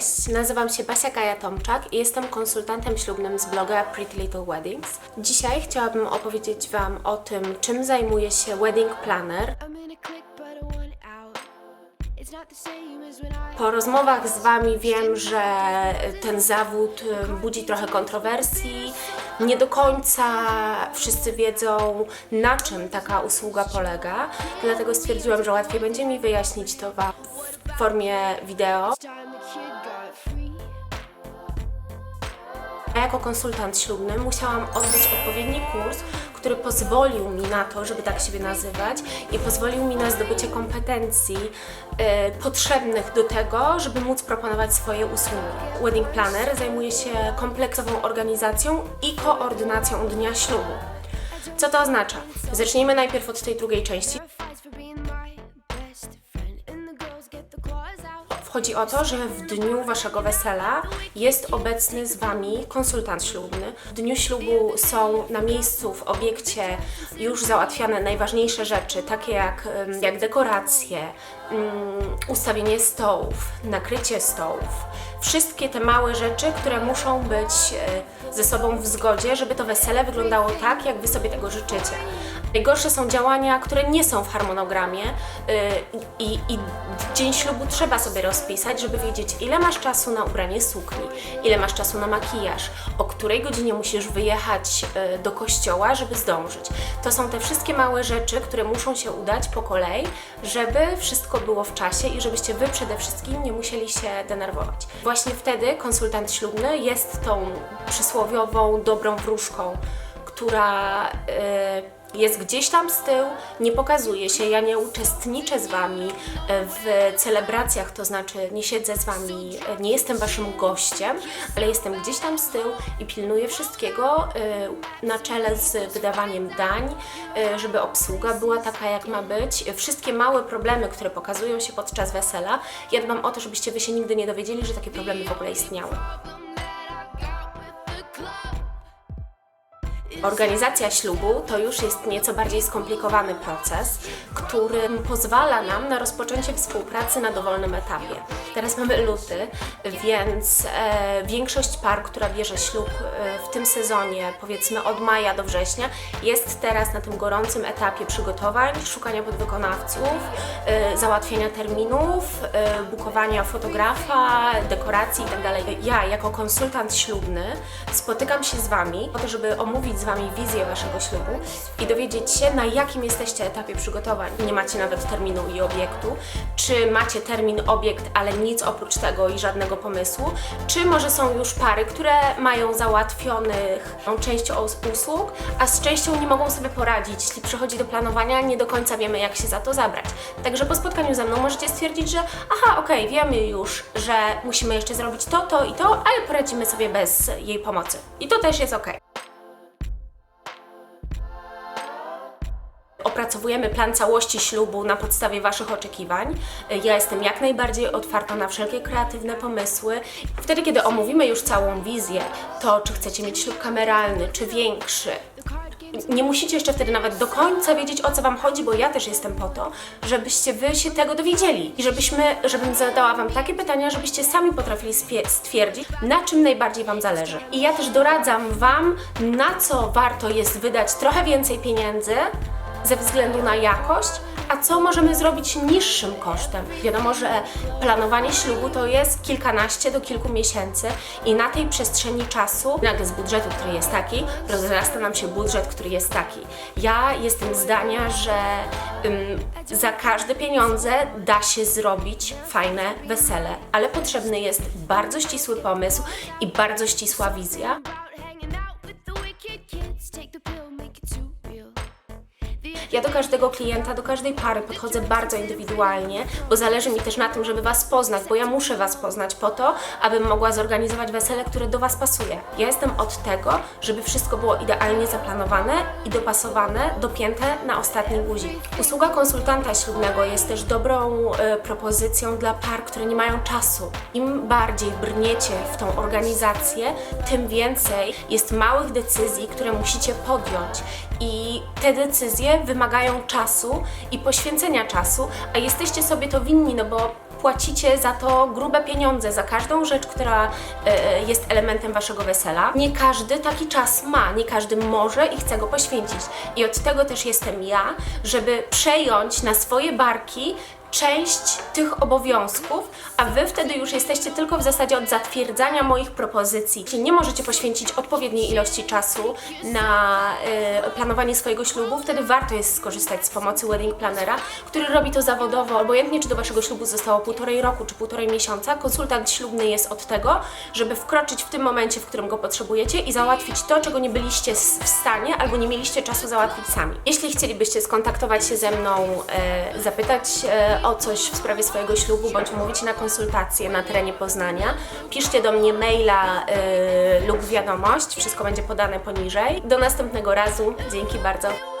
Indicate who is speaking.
Speaker 1: Cześć, nazywam się Basia Kaja-Tomczak i jestem konsultantem ślubnym z bloga Pretty Little Weddings. Dzisiaj chciałabym opowiedzieć Wam o tym, czym zajmuje się wedding planner. Po rozmowach z Wami wiem, że ten zawód budzi trochę kontrowersji. Nie do końca wszyscy wiedzą, na czym taka usługa polega, dlatego stwierdziłam, że łatwiej będzie mi wyjaśnić to Wam w formie wideo. Ja jako konsultant ślubny musiałam odbyć odpowiedni kurs, który pozwolił mi na to, żeby tak siebie nazywać i pozwolił mi na zdobycie kompetencji e, potrzebnych do tego, żeby móc proponować swoje usługi. Wedding Planner zajmuje się kompleksową organizacją i koordynacją dnia ślubu. Co to oznacza? Zacznijmy najpierw od tej drugiej części. Chodzi o to, że w dniu waszego wesela jest obecny z wami konsultant ślubny. W dniu ślubu są na miejscu w obiekcie już załatwiane najważniejsze rzeczy, takie jak, jak dekoracje, mm, ustawienie stołów, nakrycie stołów. Wszystkie te małe rzeczy, które muszą być e, ze sobą w zgodzie, żeby to wesele wyglądało tak, jak wy sobie tego życzycie. Najgorsze są działania, które nie są w harmonogramie yy, i, i dzień ślubu trzeba sobie rozpisać, żeby wiedzieć, ile masz czasu na ubranie sukni, ile masz czasu na makijaż, o której godzinie musisz wyjechać yy, do kościoła, żeby zdążyć. To są te wszystkie małe rzeczy, które muszą się udać po kolei, żeby wszystko było w czasie i żebyście Wy przede wszystkim nie musieli się denerwować. Właśnie wtedy konsultant ślubny jest tą przysłowiową dobrą wróżką, która y, jest gdzieś tam z tyłu, nie pokazuje się, ja nie uczestniczę z Wami y, w celebracjach, to znaczy nie siedzę z Wami, y, nie jestem Waszym gościem, ale jestem gdzieś tam z tyłu i pilnuję wszystkiego y, na czele z wydawaniem dań, żeby obsługa była taka, jak ma być. Wszystkie małe problemy, które pokazują się podczas wesela, ja dbam o to, żebyście Wy się nigdy nie dowiedzieli, że takie problemy w ogóle istniały. Organizacja ślubu to już jest nieco bardziej skomplikowany proces, który pozwala nam na rozpoczęcie współpracy na dowolnym etapie. Teraz mamy luty, więc e, większość par, która bierze ślub e, w tym sezonie, powiedzmy od maja do września, jest teraz na tym gorącym etapie przygotowań, szukania podwykonawców, e, załatwiania terminów, e, bukowania fotografa, dekoracji itd. Ja, jako konsultant ślubny, spotykam się z Wami po to, żeby omówić z Wami wizję Waszego ślubu i dowiedzieć się, na jakim jesteście etapie przygotowań. Nie macie nawet terminu i obiektu, czy macie termin, obiekt, ale nic oprócz tego i żadnego pomysłu, czy może są już pary, które mają załatwionych część os- usług, a z częścią nie mogą sobie poradzić. Jeśli przychodzi do planowania, nie do końca wiemy, jak się za to zabrać. Także po spotkaniu ze mną możecie stwierdzić, że aha, okej, wiemy już, że musimy jeszcze zrobić to, to i to, ale poradzimy sobie bez jej pomocy. I to też jest okej. Opracowujemy plan całości ślubu na podstawie Waszych oczekiwań. Ja jestem jak najbardziej otwarta na wszelkie kreatywne pomysły. Wtedy, kiedy omówimy już całą wizję, to czy chcecie mieć ślub kameralny, czy większy, nie musicie jeszcze wtedy nawet do końca wiedzieć o co Wam chodzi, bo ja też jestem po to, żebyście Wy się tego dowiedzieli i żebyśmy, żebym zadała Wam takie pytania, żebyście sami potrafili stwierdzić, na czym najbardziej Wam zależy. I ja też doradzam Wam, na co warto jest wydać trochę więcej pieniędzy ze względu na jakość, a co możemy zrobić niższym kosztem. Wiadomo, że planowanie ślubu to jest kilkanaście do kilku miesięcy i na tej przestrzeni czasu, nagle z budżetu, który jest taki, rozrasta nam się budżet, który jest taki. Ja jestem zdania, że ym, za każde pieniądze da się zrobić fajne wesele, ale potrzebny jest bardzo ścisły pomysł i bardzo ścisła wizja. Ja do każdego klienta, do każdej pary podchodzę bardzo indywidualnie, bo zależy mi też na tym, żeby Was poznać, bo ja muszę Was poznać po to, abym mogła zorganizować wesele, które do Was pasuje. Ja jestem od tego, żeby wszystko było idealnie zaplanowane i dopasowane, dopięte na ostatni guzik. Usługa konsultanta ślubnego jest też dobrą e, propozycją dla par, które nie mają czasu. Im bardziej brniecie w tą organizację, tym więcej jest małych decyzji, które musicie podjąć. I te decyzje wymagają wymagają czasu i poświęcenia czasu, a jesteście sobie to winni, no bo płacicie za to grube pieniądze, za każdą rzecz, która e, jest elementem waszego wesela. Nie każdy taki czas ma, nie każdy może i chce go poświęcić. I od tego też jestem ja, żeby przejąć na swoje barki część tych obowiązków, a wy wtedy już jesteście tylko w zasadzie od zatwierdzania moich propozycji. Jeśli nie możecie poświęcić odpowiedniej ilości czasu na y, planowanie swojego ślubu, wtedy warto jest skorzystać z pomocy wedding planera, który robi to zawodowo, obojętnie czy do waszego ślubu zostało półtorej roku czy półtorej miesiąca. Konsultant ślubny jest od tego, żeby wkroczyć w tym momencie, w którym go potrzebujecie i załatwić to, czego nie byliście w stanie albo nie mieliście czasu załatwić sami. Jeśli chcielibyście skontaktować się ze mną, e, zapytać e, o coś w sprawie swojego ślubu, bądź umówić na konsultację na terenie Poznania, piszcie do mnie maila e, lub wiadomość, wszystko będzie podane poniżej. Do następnego razu, dzięki bardzo.